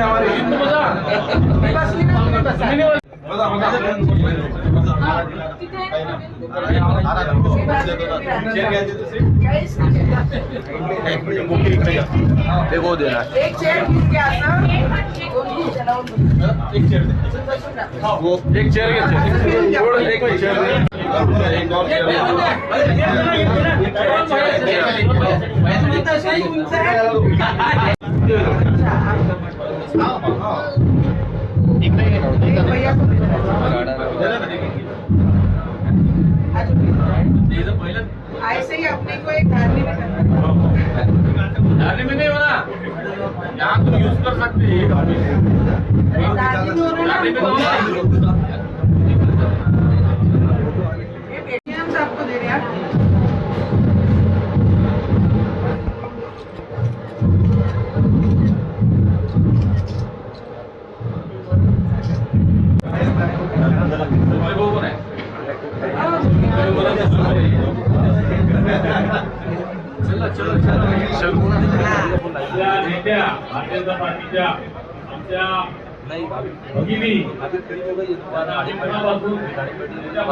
हमारी बसली हो देना एक चेयर घेऊन घ्या एक चेअर एक चेअर एक और यहाँ तुम यूज कर सकते हैं आपल्या नेत्या भारतीय जनता पार्टीच्या आमच्या भगिनी त्यांना आधीपणापासून त्यांच्या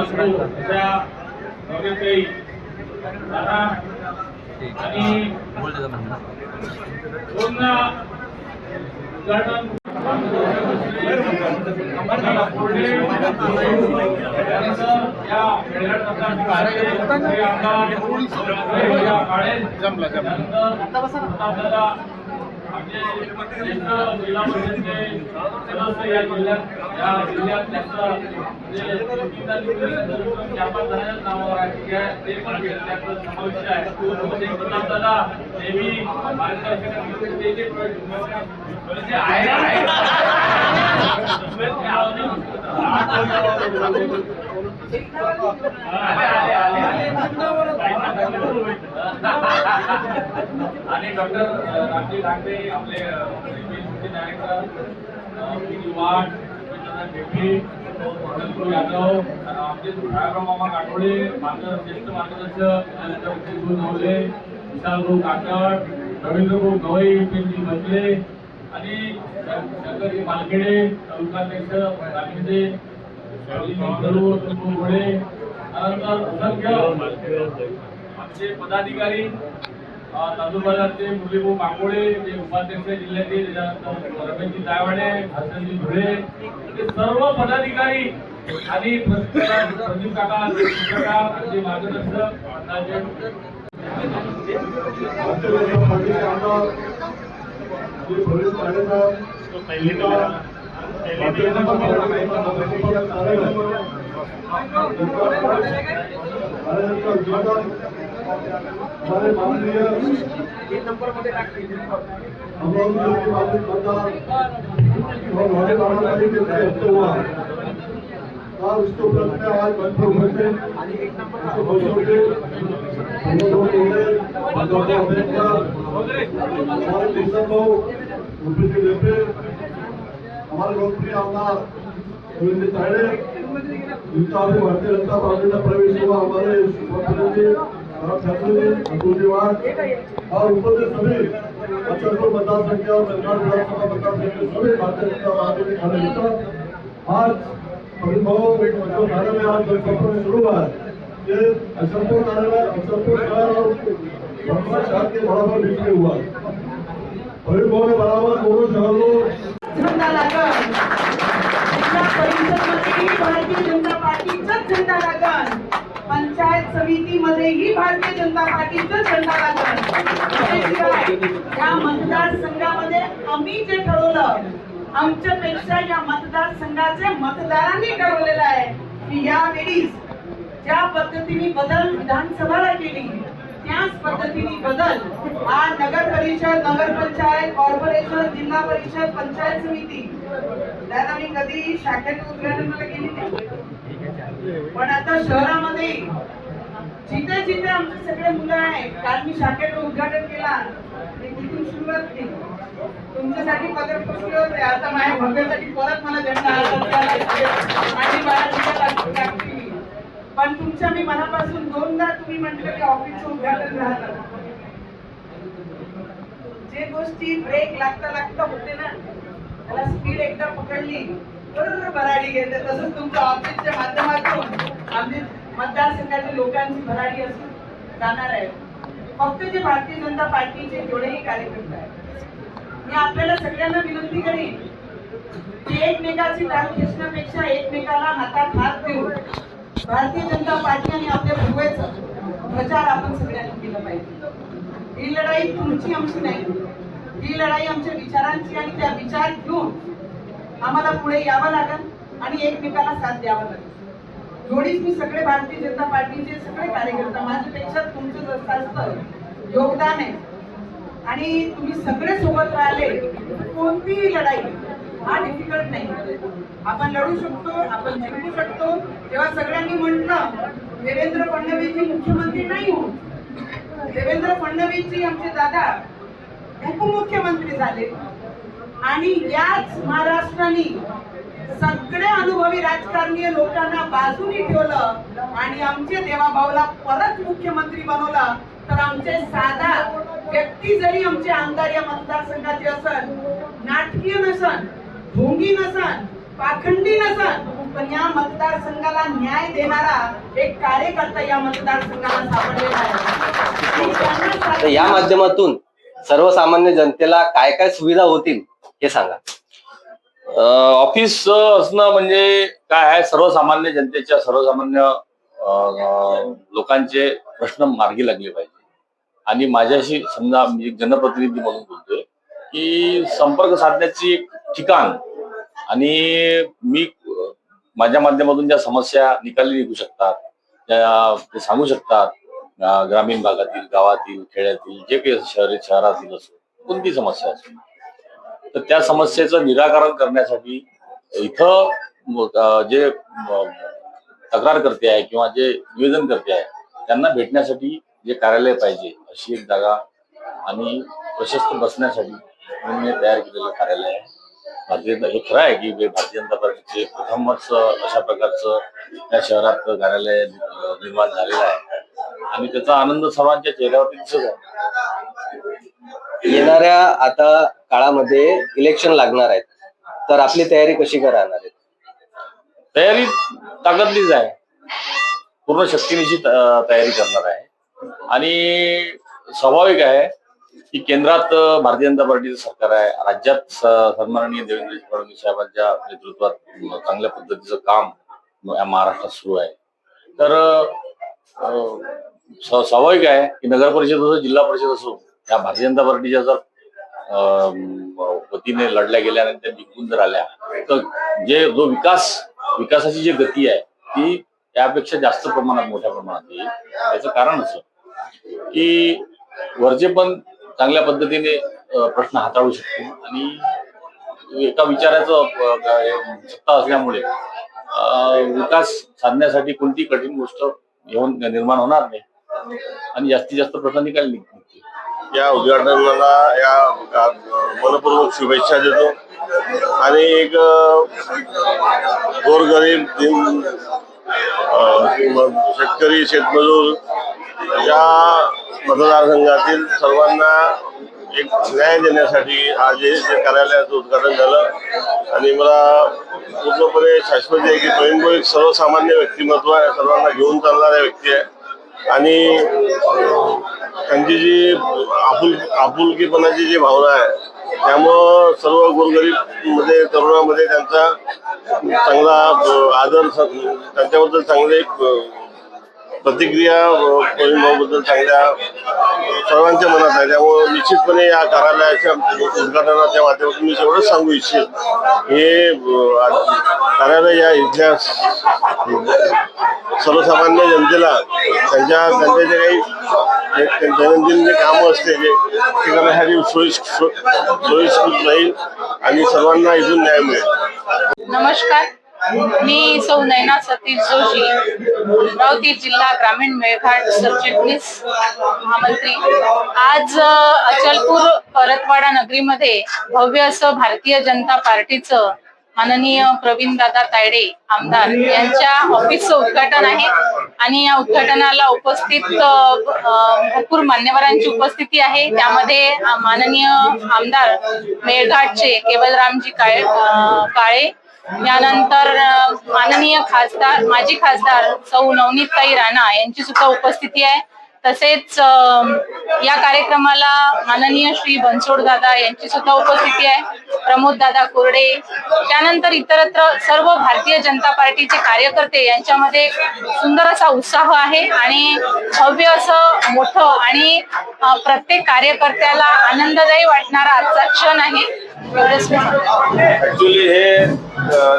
दादा आणि पूर्ण उद्घाटन पुढे जमला. जमला त्यानंतर आपल्याला आपले ज्येष्ठ जिल्हा परिषदचे सदस्य या जिल्ह्यात या जिल्ह्यात त्यांचं जे तीन तारखेपर्यंत चार पाच जणांच्या नावावर आहे ते आहे, ते पण त्यात समाविष्ट आहे म्हणजे प्रतापदादा नेहमी मार्गदर्शन ते जे आहे आहे ते आले, आले, आले. आणि डॉक्टर रामजी ठाकरे आपले डायरेक्टर वाट यादव आमचे छायाराम मामा काठोडे मार्ग ज्येष्ठ मार्गदर्शक त्यानंतर विजय नवले विशाल भाऊ काकड रवींद्र भाऊ गवई बसले आणि शंकरजी मालखेडे तालुकाध्यक्ष त्यानंतर असंख्य आमचे पदाधिकारी अ, नंदुरबारचे मुरलीभाऊ माकोळे जे उपाध्यक्ष जिल्ह्यातील त्याच्यानंतर रमेशजी दायवाडे हर्षनजी धुळे हे सर्व पदाधिकारी आणि प्रदीप काका चित्रकार आमचे मार्गदर्शक अंदाजे हमारे माननीय के और हमारे महाराज के प्रयास हुआ और उसके उपलक्ष्य में आज मंत्र हुए थे के हमारे के हमारे लोकप्रिय आमदार गोविंद ताड़े. अभी भारतीय जनता पार्टी में प्रवेश हुआ हमारे मुख्यमंत्री भरत अतुल और उपस्थित सभी अचलपुर मतदार संख्या और मेलघाट विधानसभा मतदार संख्या के सभी भारतीय जनता पार्टी के कार्यकर्ता आज अभिभाव जो थाने में आज जनसंपर्क शुरू हुआ है ये अचलपुर कार्यालय में अचलपुर शहर और भगवान शहर के बराबर बीच में हुआ है अभिभाव के बराबर दोनों शहरों झंडा लागल जिल्हा परिषदमध्येही भारतीय जनता पार्टीचाच झेंडा लागल पंचायत समितीमध्येही भारतीय जनता पार्टीचा झेंडा लागला त्याशिवाय या मतदारसंघामध्ये आम्ही जे ठरवलं आमच्यापेक्षा या मतदारसंघाचे मतदारांनी ठरवलेलं आहे की यावेळी ज्या पद्धतीने बदल विधानसभाला केली त्याच पद्धतीने बदल हा नगर परिषद नगर पंचायत कॉर्पोरेशन जिल्हा परिषद पंचायत समिती. त्याला मी कधी शाखेत उद्घाटनाला गेली नाही. पण आता शहरामध्ये जिथे जिथे आमचे सगळे मुलं आहेत काल मी शाखेचं उद्घाटन केला. तिथून सुरुवात केली. तुमच्यासाठी पदर पोचले होते. आता माझ्या भव्यासाठी परत मला झेंडा पण तुमच्या मी मनापासून दोनदा तुम्ही म्हटलं की ऑफिसचं उद्घाटन झालं. जे गोष्टी ब्रेक लागता लागता होते ना त्याला स्पीड एकदा पकडली. बरोबर भराडी घेते तसंच तुमच्या ऑफिसच्या माध्यमातून आम्ही मतदारसंघातील लोकांची भरारी असून जाणार आहे. फक्त जे भारतीय जनता पार्टीचे जेवढेही कार्यकर्ते आहेत. मी आपल्याला सगळ्यांना विनंती करेन की एकमेकाची दाग खेचण्यापेक्षा एकमेकाला हातात हात देऊन भारतीय जनता पार्टी आणि आपल्या भगवेचं प्रचार आपण सगळ्यांनी केला पाहिजे. ही लढाई तुमची आमची नाही. ही लढाई आमच्या विचारांची आणि त्या विचार घेऊन आम्हाला पुढे यावं लागेल आणि एकमेकाला साथ द्यावा लागेल. एवढीच मी सगळे भारतीय जनता पार्टीचे सगळे कार्यकर्ता माझ्यापेक्षा तुमचं जास्त योगदान आहे आणि तुम्ही सगळे सोबत राहिले कोणतीही लढाई हा डिफिकल्ट नाही. आपण लढू शकतो आपण जिंकू शकतो. तेव्हा सगळ्यांनी म्हटलं देवेंद्र फडणवीसजी मुख्यमंत्री नाही हो देवेंद्र फडणवीसजी आमचे दादा उपमुख्यमंत्री झाले. आणि याच महाराष्ट्राने सगळे अनुभवी राजकारणीय लोकांना बाजूनी ठेवलं आणि आमचे देवाभाऊला परत मुख्यमंत्री बनवलं तर आमचे साधा व्यक्ती जरी आमचे आमदार या मतदारसंघाचे असन नाटकीय नसन ढोंगी नसन पाखंडी नसन पण या मतदारसंघाला न्याय देणारा एक कार्यकर्ता या मतदारसंघाला सापडलेला आहे. या माध्यमातून सर्वसामान्य जनतेला काय काय सुविधा होतील हे सांगा. ऑफिस असणं म्हणजे काय आहे? सर्वसामान्य जनतेच्या सर्वसामान्य लोकांचे प्रश्न मार्गी लागले पाहिजे. आणि माझ्याशी समजा मी एक जनप्रतिनिधी म्हणून बोलतोय की संपर्क साधण्याची एक ठिकाण आणि मी माझ्या माध्यमातून ज्या समस्या निकाली निघू शकतात त्या ते सांगू शकतात ग्रामीण भागातील गावातील खेड्यातील जे काही शहरी शहरातील असो कोणती समस्या असो तर त्या समस्येचं निराकरण करण्यासाठी इथं जे तक्रार करते आहे किंवा जे निवेदन करते आहे त्यांना भेटण्यासाठी जे कार्यालय पाहिजे अशी एक जागा आणि प्रशस्त बसण्यासाठी म्हणून तयार केलेलं कार्यालय आहे. भारतीय हे खरं आहे की भारतीय जनता पार्टीचे प्रथमच अशा प्रकारचं या शहरात कार्यालय निर्माण झालेलं आहे. आणि त्याचा आनंद सर्वांच्या चेहऱ्यावरती दिसत आहे. येणाऱ्या आता काळामध्ये इलेक्शन लागणार आहेत. तर आपली तयारी कशी करणार आहे तयारी ताकदलीच आहे. पूर्ण शक्तीनिशी तयारी करणार आहे. आणि स्वाभाविक आहे की केंद्रात भारतीय जनता पार्टीचं सरकार आहे. राज्यात सन्माननीय देवेंद्र फडणवीस साहेबांच्या नेतृत्वात चांगल्या पद्धतीचं काम या महाराष्ट्रात सुरू आहे. तर स्वाभाविक आहे की नगर परिषद असो जिल्हा परिषद असो त्या भारतीय जनता पार्टीच्या जर अं, वतीने लढल्या गेल्या आणि त्या जिंकून जर आल्या तर जे जो विकास विकासाची जी गती आहे ती त्यापेक्षा जास्त प्रमाणात मोठ्या प्रमाणात येईल. त्याचं कारण असं की वरचे पण चांगल्या पद्धतीने प्रश्न हाताळू शकतील आणि एका विचाराचं सत्ता असल्यामुळे विकास साधण्यासाठी कोणती कठीण गोष्ट घेऊन निर्माण होणार नाही. आणि जास्तीत जास्त प्रश्न निकाल निघतील. या उद्घाटनाला या का- मनपूर्वक शुभेच्छा देतो. आणि एक गोरगरीब दिन शेतकरी शेतमजूर या मतदारसंघातील सर्वांना एक न्याय देण्यासाठी आज हे जे कार्यालयाचं उद्घाटन झालं. आणि मला पूर्णपणे शाश्वत आहे की बहिणभाऊ एक सर्वसामान्य व्यक्तिमत्व आहे. सर्वांना घेऊन चालणाऱ्या व्यक्ती आहे. आणि त्यांची जी आपुल आपुलकीपणाची जी भावना आहे त्यामुळं सर्व गोरगरीबमध्ये तरुणामध्ये त्यांचा चांगला आदर स- त्यांच्याबद्दल चांगले एक प्रतिक्रिया बद्दल चांगल्या सर्वांच्या मनात आहे. त्यामुळं निश्चितपणे या कार्यालयाच्या उद्घाटनाच्या माध्यमातून मी एवढंच सांगू इच्छित. हे कार्यालय या इथल्या सर्वसामान्य जनतेला त्यांच्या त्यांचे जे काही दैनंदिन जे कामं असते जे ते करण्यासाठी सोयीस सोयीस्कृत राहील आणि सर्वांना इथून न्याय मिळेल. नमस्कार. मी सौ नयना सतीश जोशी अमरावती जिल्हा ग्रामीण मेळघाट सरचिटणीस महामंत्री. आज अचलपूर परतवाडा नगरीमध्ये भव्य असं भारतीय जनता पार्टीचं माननीय प्रवीण दादा तायडे आमदार यांच्या ऑफिसचं उद्घाटन आहे. आणि या उद्घाटनाला उपस्थित भरपूर मान्यवरांची उपस्थिती आहे. त्यामध्ये माननीय आमदार मेळघाटचे केवलरामजी काळे काळे यानंतर माननीय खासदार माजी खासदार सौ नवनीतताई राणा यांची सुद्धा उपस्थिती आहे. तसेच या कार्यक्रमाला माननीय श्री बनसोड दादा यांची सुद्धा उपस्थिती आहे. प्रमोद दादा कोरडे त्यानंतर इतरत्र सर्व भारतीय जनता पार्टीचे कार्यकर्ते यांच्यामध्ये सुंदर असा उत्साह आहे आणि भव्य असं मोठं आणि प्रत्येक कार्यकर्त्याला आनंददायी वाटणारा आजचा क्षण आहे. एवढंच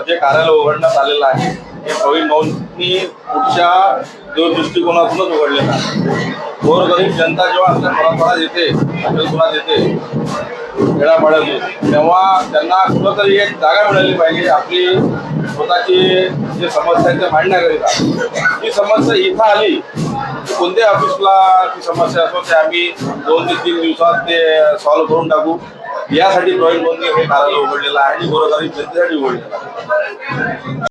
जे कार्यालय उघडण्यात आलेलं आहे हे प्रवीण भाऊंनी पुढच्या दृष्टिकोनातूनच उघडलेलं आहे. गोरगरीब जनता जेव्हा आपल्या परंपरा येते अचलपुरात येते खेळापाड्यातून तेव्हा त्यांना कुठंतरी एक जागा मिळाली पाहिजे आपली स्वतःची जे समस्या आहे ते मांडण्याकरिता. ही समस्या इथं आली की कोणत्याही ऑफिसला ती समस्या असो ते आम्ही दोन ते तीन दिवसात ते सॉल्व्ह करून टाकू. यासाठी प्रवीण भाऊंनी हे कार्यालय उघडलेलं आहे आणि गोरगरीब जनतेसाठी उघडलेलं आहे.